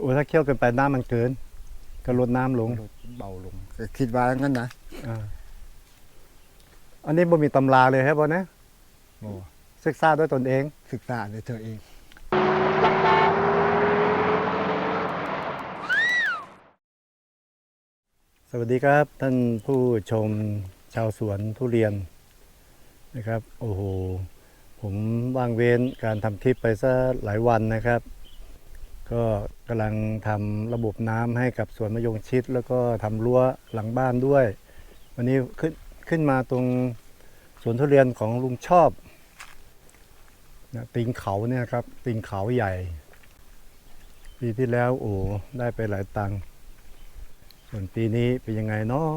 โอ้ถ้าเคี่ยวเกินไปน้ำมันเกิน ก็ลดน้ำลงลดเบาลงก็คิดว่างั้นนะอ่าอันนี้บ่มีตำราเลยครับบ่นะบ่ศึกษาด้วยตนเอง ศึกษาด้วยตัวเองสวัสดีครับท่านผู้ชมชาวสวนทุเรียนนะครับ โอ้โห ผมว่างเว้นการทำคลิปไปซะหลายวันนะครับ ก็กำลังทำระบบน้ำให้กับสวนมะยงชิด แล้วก็ทำรั้วหลังบ้านด้วย วันนี้ขึ้นขึ้นมาตรงสวนทุเรียนของลุงชอบนะติงเขาเนี่ยครับติงเขาใหญ่ ปีที่แล้วโอ้ได้ไปหลายตังค์ส่วนปีนี้เป็นยังไงเนาะ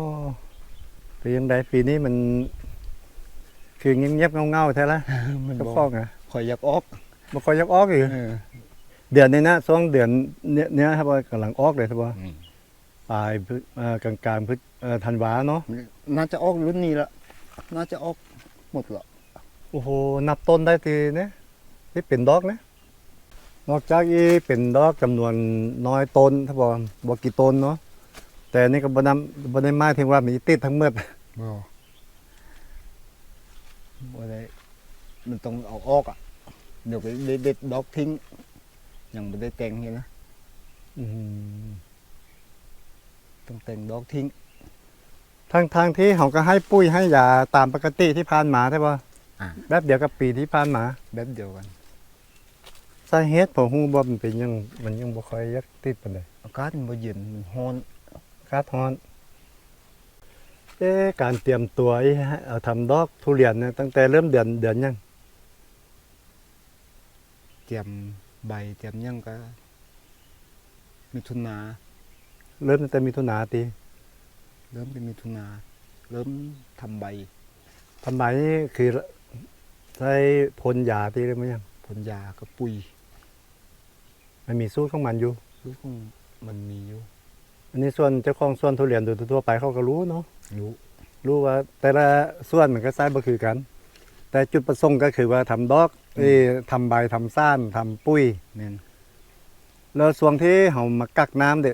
เป็นยังไงปีนี้มัน คือเงียบๆเงาๆแท้ละมันก็บ่ฟอกอะข่อยอยากออกบ่ค่อยอยักออกอยู่ เออเดือนนี้นะช่วงเดือนเนี้ยเนี้ยครับว่ากำลังออกเลยครับว่าอืมปลายพฤเอ่อกลางกลางๆพฤเอ่อธันวาเนาะน่าจะออกรุ่นนี้ละน่าจะออกหมดละโอ้โหนับต้นได้ทีเนี่ยที่เป็นดอกนะนอกจากอีเป็นดอกจำนวนน้อยต้นถ้าบอกบอกกี่ต้นเนาะแต่นี่ก็บ่นำบ่ได้หมายถึงว่ามีติดทั้งหมด บ่บ่ได้มันต้องเอาออกอะเดี๋ยวไปเด็ดดอกทิ้ง ยังไม่ได้แต่งเห็นนะอืมต้องแต่งดอกทิ้งทางทางที่เขาก็ให้ปุ้ยให้ยาตามปกติที่ผ่านมาใช่ปะอ่าแบบเดียวกับปีที่ผ่านมาแบบเดียวกันสาเหตุผมฮู้บ่มันเป็นหยังมันยังบ่ค่อยอยักติดปานใดอากาศมันบ่เย็นมันร้อนอากาศร้อนเอ๊ะการเตรียมตัวไอ้ให้เอาทำดอกทุเรียนเนี่ยตั้งแต่เริ่มเดือนเดือนยังเตรียม ใบเตรียมหยังก็มิถุนา เริ่มตั้งแต่มิถุนาติเริ่มเป็นมิถุนา เริ่มทำใบทำไมนี่คือใช้พ่นยาติหรือไม่ยังผลยากับปุ๋ยมันมีสูตรของมันอยู่รู้ของมันมีอยู่ อันนี้ส่วนเจ้าของสวนทุเรียนโดยทั่วๆไปเขาก็รู้เนาะรู้รู้ว่าแต่ละส่วนมันก็ใช้บ่คือกัน แต่จุดประสงค์ก็คือว่าทำดอก เอ้ยทำใบทำซ่านทำปุ้ยแม่นแล้วช่วงที่เฮามากักน้ำเด้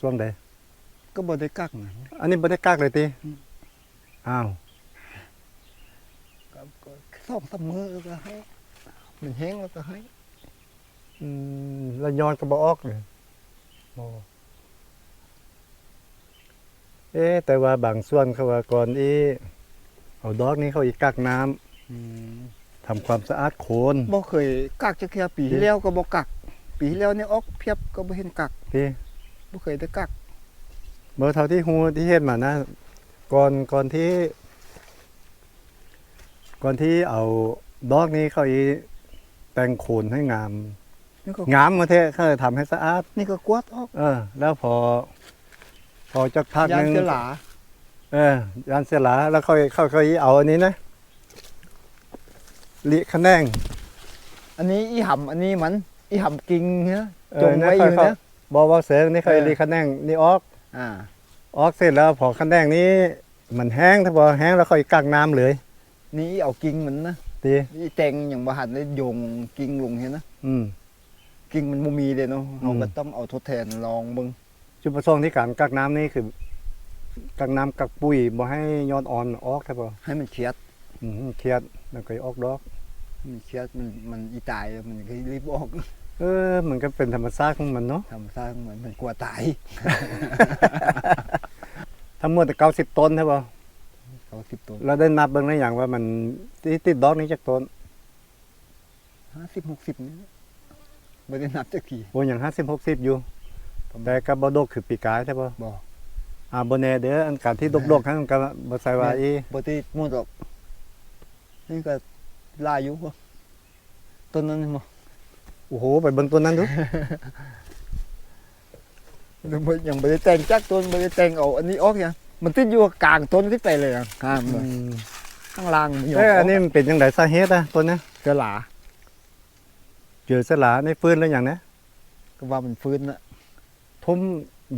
ช่วงใดก็บ่ได้กักนะอันนี้บ่ได้กักเลยติอืมอ้าวก็ก็สองสามมือก็ให้ มันแห้งแล้วก็ให้อืมแล้วย้อนก็บ่ออกเลยบ่เอ๊ะแต่ว่าบางส่วนเขาว่าก่อนอีเอาดอกนี้เขาอีกักน้ำอืม ทำความสะอาดโคนบ่เคยกักจักเที่ยปีที่แล้วก็บ่กัก ปีที่แล้วนี่ออกเพียบก็บ่เห็นกักที่บ่เคยได้กักเมื่อเท่าที่ฮู้ที่เฮ็ดมานะก่อนก่อนที่ ก่อนที่เอาดอกนี้เขาอีแต่งโคนให้งามนี่ก็งามมาเทะเขาจะทำให้สะอาด นี่ก็กวาดออก เออ แล้วพอ พอจักพักยาหนนึงเสยหลาเออยานเสยหลาแล้วเขาเขาเขาอีเอาอันนี้นะ ลิคะแนงอันนี้อีหำอันนี้มันอีหำกิ่งเนะเอจองไว้อยู่เขานะบอกว่าเสียงนี่เขาเออลิคะแนงนี่ออกอ่าออกเสร็จแล้วพอคะแนงนี้ มันแห้งถ้าพอแห้งแล้วเขาอีกักน้ำเลย นี่อีเอากิ่งมันนะตีอีแตงอย่างบ่หันได้โยงกิ่งลงเห็นนะอืมกิ่งมันบ่มีเลยเนาะอืมเราก็ต้องเอาทดแทนลองเบิ่งจุดประสงค์ที่การกักน้ำนี่คือกักน้ำกักปุ๋ยบ่ให้ยอดอ่อนออกใช่ปะให้มันเครียดอืมเครียด แล้วก็ออกดอก มันเครียดมันมันอีตายมันก็รีบออก เออ มันก็เป็นธรรมชาติของมันเนาะทำสร้างเหมือนมันกลัวตาย ทั้งหมดเก้าสิบต้นใช่ปะเขาสิบต้นเราได้นับเบิ่งได้อย่างว่ามันที่ติดดอกนี้จากต้นห้าสิบหกสิบนี่ไม่ได้นับจักทีโบอย่างห้าสิบหกสิบอยู่ประมาณแต่กับบดกคือปีกายใช่ปะบ่อ่าบแนเด้ออันการที่ดกดกๆทั้งกับบใส่ว่าอีบ่ที่หมดหรอก นี่ก็ลายอยู่บ่ต้นนั้นบ่โอ้โห ไปเบิ่งต้นนั้นดูบ่ยังบ่ได้แต่งจักต้นบ่ได้แต่งเอาอันนี้ออกยังมันติดอยู่กลางต้นที่ไปเลยอะข้ามเลยข้างล่างมันอยู่เอ้ยอันนี้มันเป็นยังไงสาเหตุอะต้นเนี้ยกระหลาเจอสลาในฟื้นแล้วอย่างเนี้ยก็ว่ามันฟื้นน่ะทุ่ม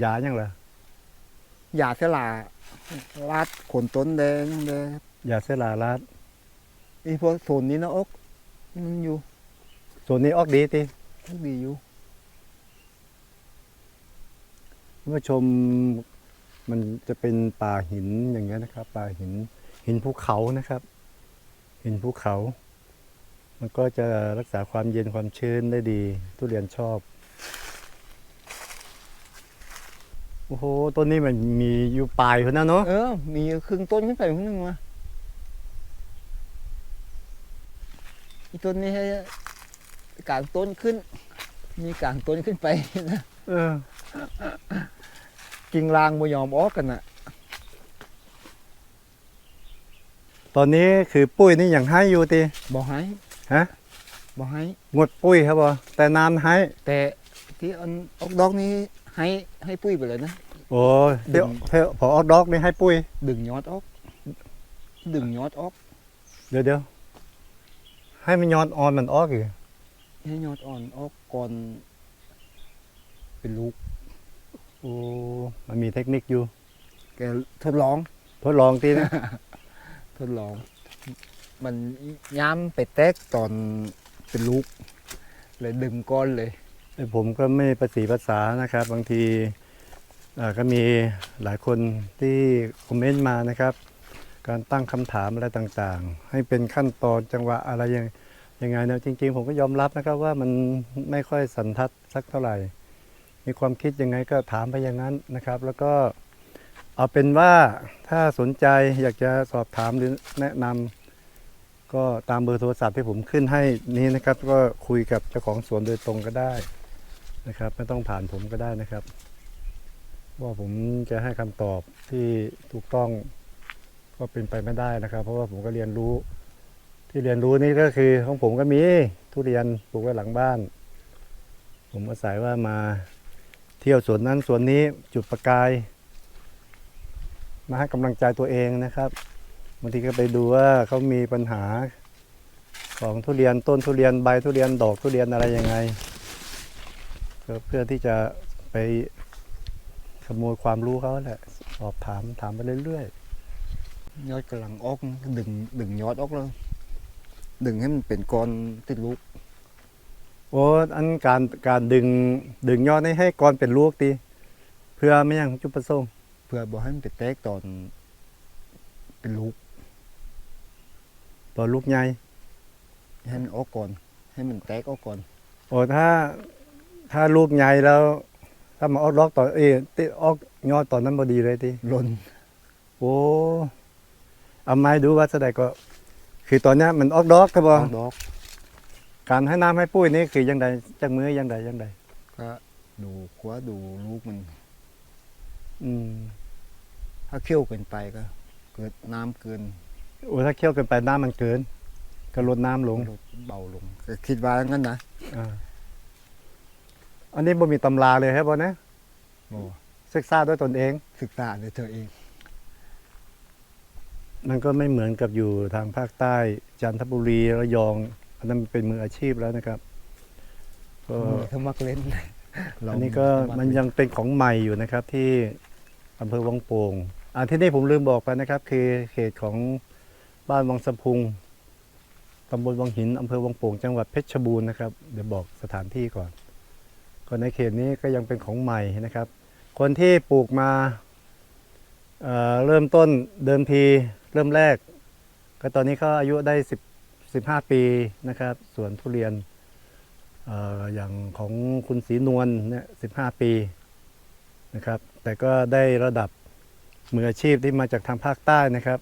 ยาอย่างไรยาเสยหลาลาดขนต้นแดงแดงยาเสลาลาด อีพวกโซนนี้นะออกมันอยู่ส่วนนี้ออกดีติมันดีอยู่คุณผู้ชมมันจะเป็นป่าหินอย่างเงี้ยนะครับ ป่าหินหินภูเขานะครับ หินภูเขา มันก็จะรักษาความเย็นความชื้นได้ดี ทุเรียนชอบโอ้โหต้นนี้มันมีอยู่ปลายคนนะเนาะเออมีครึ่งต้นขึ้นไปครึ่งหนึงมา อีต้นนี้ให้กลางต้นขึ้น มีกลางต้นขึ้นไปนะเออ กิ่งลางบ่ยอมออกกันน่ะตอนนี้คือปุ้ยนี่อย่างให้อยู่ตีบ่ให้ฮะบ่ให้งดปุ้ยครับบ่แต่น้ำให้แต่ที่อันออกดอกนี้ให้ให้ปุ้ยไปเลยนะโอ้เที่ยวเที่ยวพอออกดอกนี่ให้ปุ้ย ดึงยอดออก ดึงยอดออก เดี๋ยวเดี๋ยว ให้มันยอดอ่อนมันออกอยู่ให้ยอดอ่อนออกก่อนเป็นลูกโอ้มันมีเทคนิคอยู่ แกทดลอง ทดลองทีนะ ทดลอง มันย้ำไปแตกตอนเป็นลูก เลยดึงก้อนเลยแต่ผมก็ไม่ประสีภาษานะครับ บางทีเอ่อก็มีหลายคนที่คอมเมนต์มานะครับ การตั้งคำถามอะไรต่างๆ ให้เป็นขั้นตอนจังหวะอะไรยังยังไงนี่ยจริง ๆ ผมก็ยอมรับนะครับว่ามันไม่ค่อยสันทัดสักเท่าไหร่ มีความคิดยังไงก็ถามไปอย่างนั้นนะครับ แล้วก็เอาเป็นว่าถ้าสนใจอยากจะสอบถามหรือแนะนำก็ตามเบอร์โทรศัพท์ที่ผมขึ้นให้นี้นะครับ ก็คุยกับเจ้าของสวนโดยตรงก็ได้นะครับ ไม่ต้องผ่านผมก็ได้นะครับ ว่าผมจะให้คำตอบที่ถูกต้อง ก็เป็นไปไม่ได้นะครับ เพราะว่าผมก็เรียนรู้ ที่เรียนรู้นี่ก็คือของผมก็มีทุเรียนปลูกไว้หลังบ้าน ผมอาศัยว่ามาเที่ยวสวนนั้นสวนนี้จุดประกาย มาให้กำลังใจตัวเองนะครับบางทีก็ไปดูว่าเขามีปัญหาของทุเรียนต้นทุเรียนใบทุเรียนดอกทุเรียนอะไรยังไงเพื่อที่จะไปขโมยความรู้เขาแหละสอบถามถามไปเรื่อย ยอดกำลังออกดึงดึงยอดออกเลยดึงให้มันเป็นก้อนติดลูกๆโอ้อันการการดึงดึงยอดให้ให้ก้อนเป็นลูกตีเพื่อไม่ยังจุดประสงค์เพื่อบอกให้มันไปแตกตอน เป็นลูกตอนลูกใหญ่ให้มันออกก่อน ให้มันแตกออกก่อนโอ้ถ้าถ้าลูกใหญ่แล้ว ถ้ามาออกดอกตอนเอยติออกยอดตอนนั้นพอดีเลยทีหล่นโอ้ เอาไม้ดูว่าแสดงก็ คือตอนเนี้ยมันออกดอกครับบอออกดอก การให้น้ำให้ปุ้ยนี่คือยังไงจากมือยังไงยังไงก็ดูขวาดูลูกมัน อืม ถ้าเคี่ยวเกินไปก็ เกิดน้ำเกินโอ้ถ้าเคี่ยวเกินไปน้ำมันเกิน ก็ลดน้ำลงลดเบาลงก็คิดว่างั้นนะอ่าอันนี้บ่มีตำราเลยครับบอนะโอ้ศึกษาด้วยตนเอง ศึกษาด้วยตัวเอง มันก็ไม่เหมือนกับอยู่ทางภาคใต้ จันทบุรีระยองอันนั้นเป็นมืออาชีพแล้วนะครับก็มือเขามักเล่นเราอันนี้ก็มัมันยังเป็นของใหม่อยู่นะครับที่อำเภอวังโป่งอ่าที่นี่ผมลืมบอกไปนะครับ คือเขตของบ้านวังสะพุงตำบลวังหินอำเภอวังโป่งจังหวัดเพชรบูรณ์นะครับเดี๋ยวบอกสถานที่ก่อนก็ในเขตนี้ก็ยังเป็นของใหม่นะครับ คนที่ปลูกมาเอ่อเริ่มต้นเดิมที เริ่มแรก ก็ตอนนี้เขาอายุได้10 15 ปีนะครับสวนทุเรียนออย่างของคุณศรีนวลเนี่ยสิปีนะครับ แต่ก็ได้ระดับมืออาชีพที่มาจากทางภาคใต้นะครับ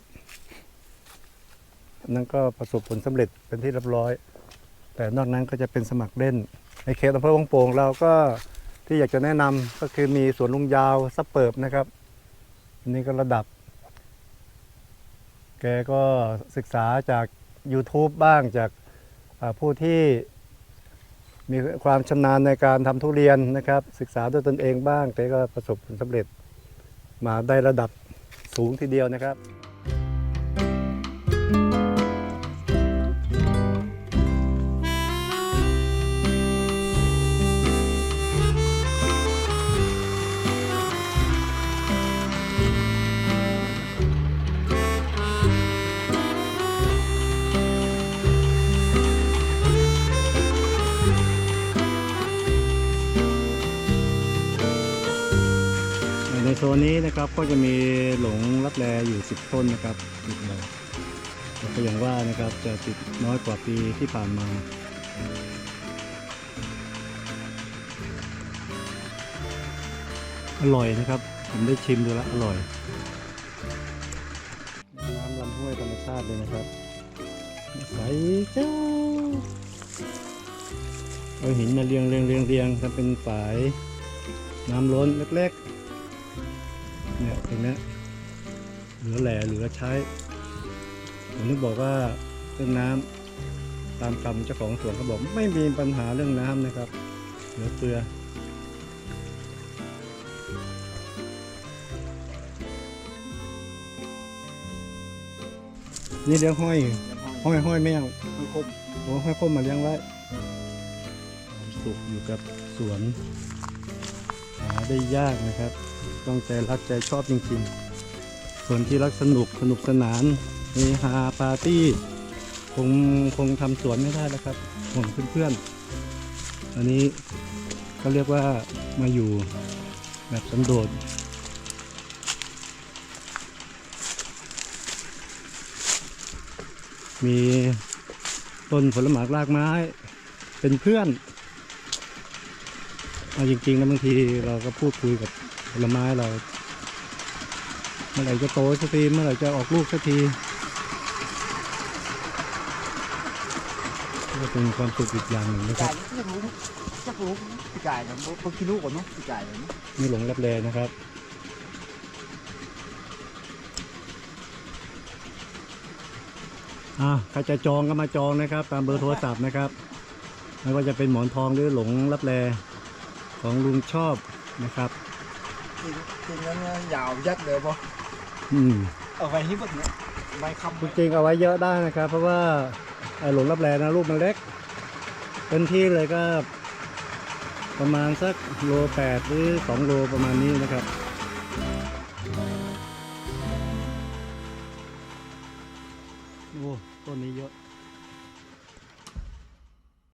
นั่นก็ประสบผลสำเร็จเป็นที่เรียบร้อย แต่นอกนั้นก็จะเป็นสมัครเล่น ในเขตอำเภอวังโป่งเราก็ที่อยากจะแนะนำก็คือมีสวนลุงยาวซับเปิบนะครับอันนี้ก็ระดับ แกก็ศึกษาจาก YouTube บ้างจากผู้ที่มีความชำนาญในการทำทุเรียนนะครับ ศึกษาด้วยตนเองบ้างแกก็ประสบผลสำเร็จมาได้ระดับสูงทีเดียวนะครับ นะครับก็จะมีหลงรับแลอยู่ 10 ต้นนะครับติดเลยแต่ก็อย่างว่านะครับจะติดน้อยกว่าปีที่ผ่านมาอร่อยนะครับ ผมได้ชิมดูแล้วอร่อย น้ำลำห้วยธรรมชาติเลยนะครับ ใสเจ้า เอาหินมาเรียงเรียงเรียงเรียงทำเป็นฝาย น้ำล้นเล็กๆ เนี่ยตรงนี้เหลือแหล่เหลือใช้ ผมนึกบอกว่าเรื่องน้ำตามคำเจ้าของสวนเขาบอกไม่มีปัญหาเรื่องน้ำนะครับ เหลือเฟือนี่เลี้ยงห้อย ห้อยห้อยแมวมันคมโอ้ห้อยคมมาเลี้ยงไว้สุขอยู่กับสวนหาได้ยากนะครับ ต้องใจรักใจชอบจริงๆ ส่วนที่รักสนุกสนุกสนานเฮฮาปาร์ตี้คงคงทำสวนไม่ได้แล้วครับห่วงเพื่อนๆ อันนี้ก็เรียกว่ามาอยู่แบบสันโดษมีต้นผลไม้รากไม้เป็นเพื่อนเอาจริงๆนะบางทีเราก็พูดคุยกับ ผลไม้เรา เมื่อไหร่จะโตสักทีเมื่อไหร่จะออกลูกสักทีก็เป็นความสุขอีกอย่างหนึ่งนะคจ่ารัยบจักรู้จักรู้พี่จ่ายนะบางทีรู้ก่อนเนาะพี่จ่ายเลยเนาะนี่หลงรับแลนะครับ อ่าใครจะจองก็มาจองนะครับ ตามเบอร์โทรศัพท์นะครับ ไม่ว่าจะเป็นหมอนทองหรือหลงรับแลของลุงชอบนะครับ จริงจริงนั้นเนี่ยยาวยัดเลยป่ะอืมเอาไว้ที่พวกเนี้ยใบคำจริงๆเอาไว้เยอะได้นะครับ เพราะว่าไอ้หลงรับแลนะลูกมันเล็กเป็นที่เลยก็ ประมาณสักโลแปดหรือสองโลประมาณนี้นะครับ